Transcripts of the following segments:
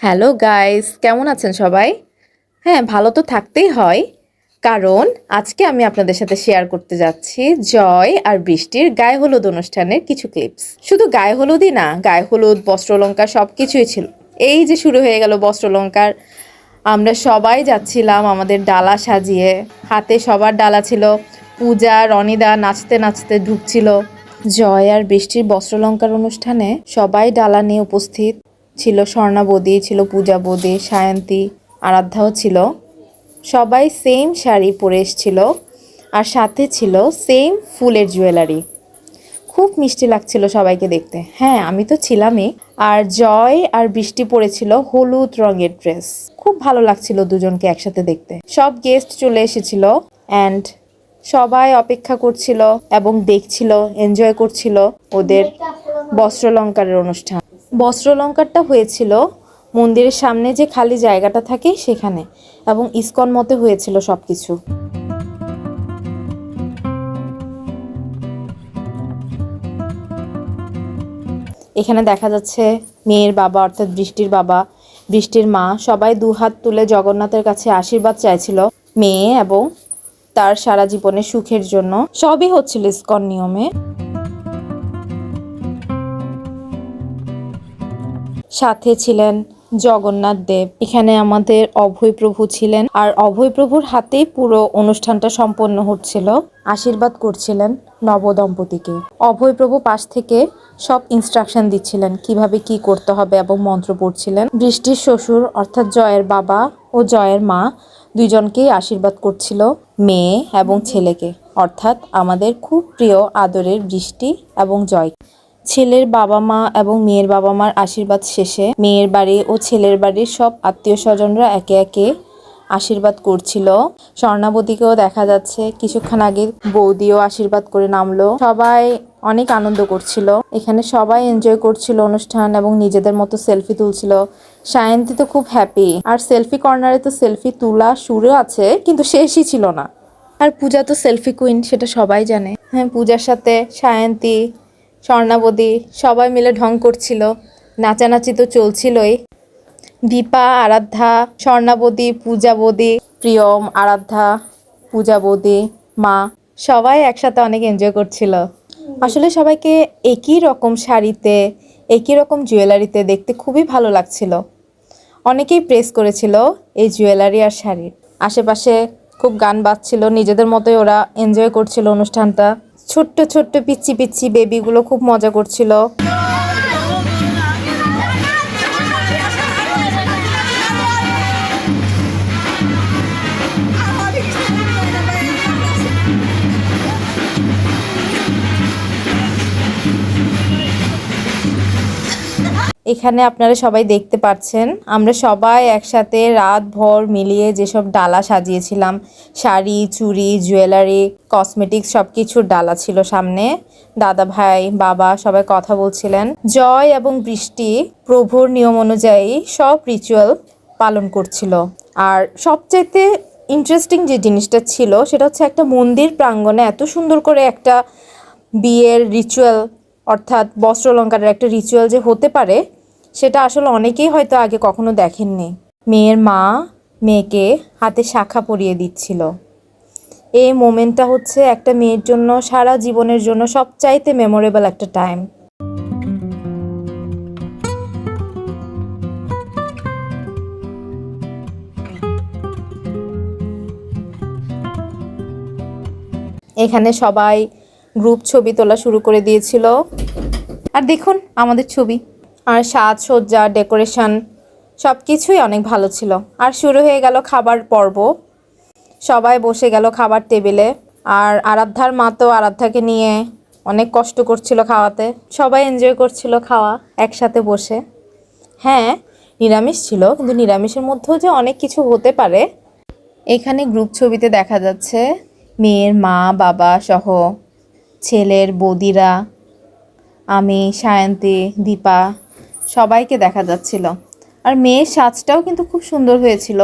Hello guys, কেমন আছেন সবাই? হ্যাঁ ভালো তো থাকতেই হয়। কারণ আজকে আমি আপনাদের সাথে শেয়ার করতে যাচ্ছি জয় আর বৃষ্টির গায়ে হলুদ অনুষ্ঠানের কিছু ক্লিপস শুধু গায়ে হলুদই না, গায়ে হলুদ বস্ত্রলঙ্কার সব কিছুই ছিল। এই যে শুরু হয়ে গেল বস্ত্রলঙ্কার। আমরা সবাই যাচ্ছিলাম আমাদের ডালা সাজিয়ে। হাতে সবার ডালা ছিল। পূজা, রনিদা নাচতে নাচতে ঢুকছিল। জয় আর বৃষ্টির বস্ত্রলঙ্কার অনুষ্ঠানে সবাই ডালা নিয়ে উপস্থিত। ছিল স্বর্ণা বৌদি ছিল পূজা বৌদি সায়ন্তী, আরাধ্যাও ছিল। সবাই সেম শাড়ি পরে এসেছিল আর সাথে ছিল সেম ফুলের জুয়েলারি খুব মিষ্টি লাগছিল সবাইকে দেখতে। হ্যাঁ আমি তো ছিলামই। আর জয় আর বৃষ্টি পরেছিল হলুদ রঙের ড্রেস খুব ভালো লাগছিল দুজনকে একসাথে দেখতে। সব গেস্ট চলে এসেছিল অ্যান্ড সবাই অপেক্ষা করছিল এবং দেখছিল এনজয় করছিল ওদের বস্ত্রলঙ্কারের অনুষ্ঠান। বস্ত্রলঙ্কারটা হয়েছিল মন্দিরের সামনে যে খালি জায়গাটা থাকে সেখানে, এবং ইস্কন মতে হয়েছিল সব কিছু এখানে দেখা যাচ্ছে মেয়ের বাবা, অর্থাৎ বৃষ্টির বাবা, বৃষ্টির মা, সবাই দু হাত তুলে জগন্নাথের কাছে আশীর্বাদ চাইছিল মেয়ে এবং তার সারা জীবনের সুখের জন্য। সবই হচ্ছিল ইস্কন নিয়মে। সাথে ছিলেন জগন্নাথ দেব। এখানে আমাদের অভয় প্রভু ছিলেন আর অভয় প্রভুর হাতেই পুরো অনুষ্ঠানটা সম্পন্ন হচ্ছিল। আশীর্বাদ করছিলেন নবদম্পতিকে। অভয় প্রভু পাশ থেকে সব ইনস্ট্রাকশন দিচ্ছিলেন, কীভাবে কি করতে হবে এবং মন্ত্র পড়ছিলেন। বৃষ্টির শ্বশুর অর্থাৎ জয়ের বাবা ও জয়ের মা দুইজনকেই আশীর্বাদ করছিল, মেয়ে এবং ছেলেকে। অর্থাৎ আমাদের খুব প্রিয় আদরের বৃষ্টি এবং জয় ছেলের বাবা মা এবং মেয়ের বাবা মার আশীর্বাদ শেষে মেয়ের বাড়ি ও ছেলের বাড়ির সব আত্মীয় স্বজনরা একে একে আশীর্বাদ করছিল। স্বর্ণাবতীকেও দেখা যাচ্ছে, কিছুক্ষণ আগে বৌদিও আশীর্বাদ করে নামলো। সবাই অনেক আনন্দ করছিল। এখানে সবাই এনজয় করছিল অনুষ্ঠান এবং নিজেদের মতো সেলফি তুলছিল। সায়ন্তী তো খুব হ্যাপি আর সেলফি কর্নারে তো সেলফি তোলা শুরু আছে, কিন্তু শেষই ছিল না। আর পূজা তো সেলফি কুইন সেটা সবাই জানে। হ্যাঁ পূজার সাথে সায়ন্তী স্বর্ণাবতী সবাই মিলে ঢং করছিল। নাচানাচি তো চলছিলই। দীপা, আরাধ্যা স্বর্ণাবতী পূজাবতী প্রিয়ম, আরাধ্যা পূজাবতী মা, সবাই একসাথে অনেক এনজয় করছিল। আসলে সবাইকে একই রকম শাড়িতে, একই রকম জুয়েলারিতে দেখতে খুবই ভালো লাগছিল। অনেকেই প্রেস করেছিল এই জুয়েলারি আর শাড়ির। আশেপাশে খুব গান বাজছিল, নিজেদের মতোই ওরা এনজয় করছিল অনুষ্ঠানটা। ছোট্ট ছোট্ট পিচ্ছি পিচ্ছি বেবিগুলো খুব মজা করছিল। এখানে আপনারা সবাই দেখতে পাচ্ছেন। আমরা সবাই একসাথে রাত ভর মিলিয়ে যেসব ডালা সাজিয়েছিলাম, শাড়ি, চুড়ি, জুয়েলারি, কসমেটিক্স সব কিছুর ডালা ছিল সামনে। দাদা ভাই, বাবা সবাই কথা বলছিলেন। জয় এবং বৃষ্টি প্রভুর নিয়ম অনুযায়ী সব রিচুয়াল পালন করছিল। আর সবচাইতে ইন্টারেস্টিং যে জিনিসটা ছিল, সেটা হচ্ছে একটা মন্দির প্রাঙ্গণে এত সুন্দর করে একটা বিয়ের রিচুয়াল অর্থাৎ বস্ত্রলঙ্কারের একটা রিচুয়াল যে হতে পারে সেটা আসলে অনেকেই হয়তো আগে কখনো দেখেননি। মেয়ের মা মেয়েকে হাতে শাখা পরিয়ে দিচ্ছিল। এই মোমেন্টটা হচ্ছে একটা মেয়ের জন্য, সারা জীবনের জন্য সবচাইতে মেমোরেবল একটা টাইম এখানে সবাই গ্রুপ ছবি তোলা শুরু করে দিয়েছিল। আর দেখুন আমাদের ছবি। আর সাজসজ্জা, ডেকোরেশন সব কিছুই অনেক ভালো ছিল। আর শুরু হয়ে গেল খাবার পর্ব। সবাই বসে গেল খাবার টেবিলে। আর আরাধ্যার মা তো আরাধ্যাকে নিয়ে অনেক কষ্ট করছিল খাওয়াতে। সবাই এনজয় করছিল খাওয়া একসাথে বসে। হ্যাঁ নিরামিষ ছিল, কিন্তু নিরামিষের মধ্যেও যে অনেক কিছু হতে পারে, এখানে গ্রুপ ছবিতে দেখা যাচ্ছে মেয়ের মা, বাবা সহ ছেলের বদিরা, আমি, সায়ন্তী, দীপা সবাইকে দেখা যাচ্ছিল। আর মেয়ের সাজটাও কিন্তু খুব সুন্দর হয়েছিল।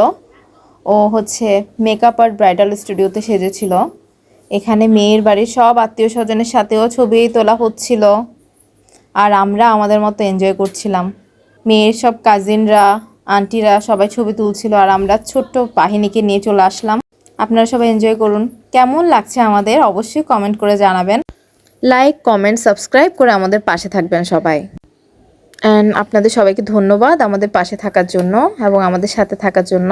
ও হচ্ছে মেকআপ আর ব্রাইডাল স্টুডিওতে সেজেছিল। এখানে মেয়ের বাড়ির সব আত্মীয় স্বজনের সাথেও ছবি তোলা হচ্ছিল। আর আমরা আমাদের মতো এনজয় করছিলাম। মেয়ের সব কাজিনরা আন্টিরা সবাই ছবি তুলছিল আর আমরা ছোট্ট বাহিনীকে নিয়ে চলে আসলাম। আপনারা সবাই এনজয় করুন। কেমন লাগছে আমাদের? অবশ্যই কমেন্ট করে জানাবেন। লাইক কমেন্ট সাবস্ক্রাইব করে আমাদের পাশে থাকবেন সবাই। অ্যান্ড আপনাদের সবাইকে ধন্যবাদ আমাদের পাশে থাকার জন্য এবং আমাদের সাথে থাকার জন্য।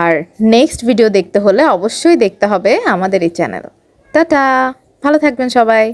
আর নেক্সট ভিডিও দেখতে হলে অবশ্যই দেখতে হবে আমাদের এই চ্যানেল টাটা! ভালো থাকবেন সবাই।